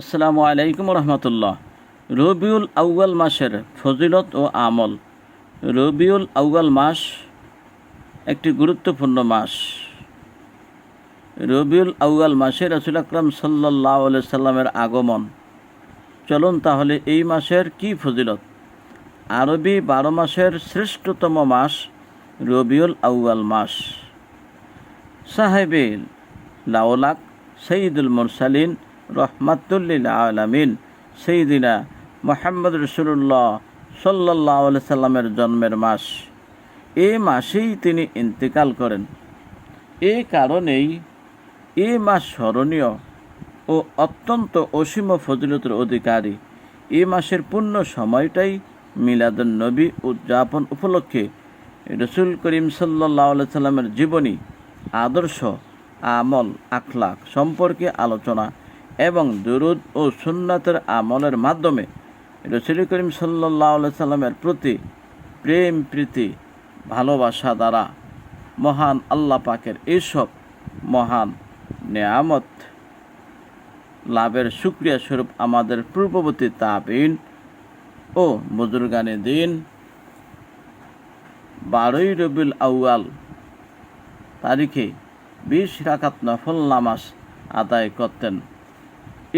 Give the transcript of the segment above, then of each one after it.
আসসালামু আলাইকুম রহমতুল্লাহ। রবিউল আউয়াল মাসের ফজিলত ও আমল। রবিউল আউয়াল মাস একটি গুরুত্বপূর্ণ মাস। রবিউল আউয়াল মাসে রসুল আকরাম সাল্লাহ সাল্লামের আগমন। চলুন তাহলে এই মাসের কি ফজিলত? আরবি বারো মাসের শ্রেষ্ঠতম মাস রবিউল আউয়াল মাস। সাহেবে লাওলাক সঈদুল মুরসালিন রহমাতুল্লিল আলমিন। দিনা মোহাম্মদ রসুল্লাহ সাল্লাহ সাল্লামের জন্মের মাস। এ মাসেই তিনি ইন্তেকাল করেন। এ কারণেই এ মাস স্মরণীয় ও অত্যন্ত অসীম ফজিলতের অধিকারী। এ মাসের পূর্ণ সময়টাই মিলাদুন নবী উদযাপন উপলক্ষে রসুল করিম সাল্লাহ সাল্লামের জীবনী, আদর্শ, আমল আখলাক সম্পর্কে আলোচনা এবং দুরুদ ও সুন্নাতের আমলের মাধ্যমে রসুল করিম সাল্লাহ সাল্লামের প্রতি প্রেম, প্রীতি, ভালোবাসা দ্বারা মহান আল্লাহ পাকের এইসব মহান নেয়ামত লাভের সুক্রিয়া স্বরূপ আমাদের পূর্ববর্তী তাবিন ও বুজুর্গানে দিন বারোই রবিউল আউয়াল তারিখে বিশ রাকাত নফল নামাজ আদায় করতেন।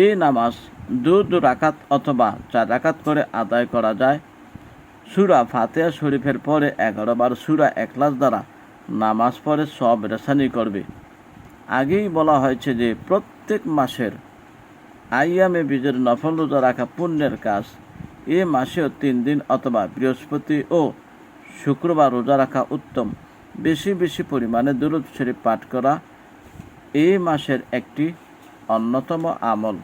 এই নামাজ দু দু রাকাত অথবা চার রাকাত করে আদায় করা যায়। সুরা ফাতেহা শরীফের পরে এগারো বার সুরা একলাস দ্বারা নামাজ পড়ে সব রেশানি করবে। আগেই বলা হয়েছে যে প্রত্যেক মাসের আইয়ামে বীজের নফল রোজা রাখা পুণ্যের কাজ। এ মাসেও তিন দিন অথবা বৃহস্পতি ও শুক্রবার রোজা রাখা উত্তম। বেশি বেশি পরিমাণে দুরুদ শরীফ পাঠ করা এই মাসের একটি অন্যতম আমল।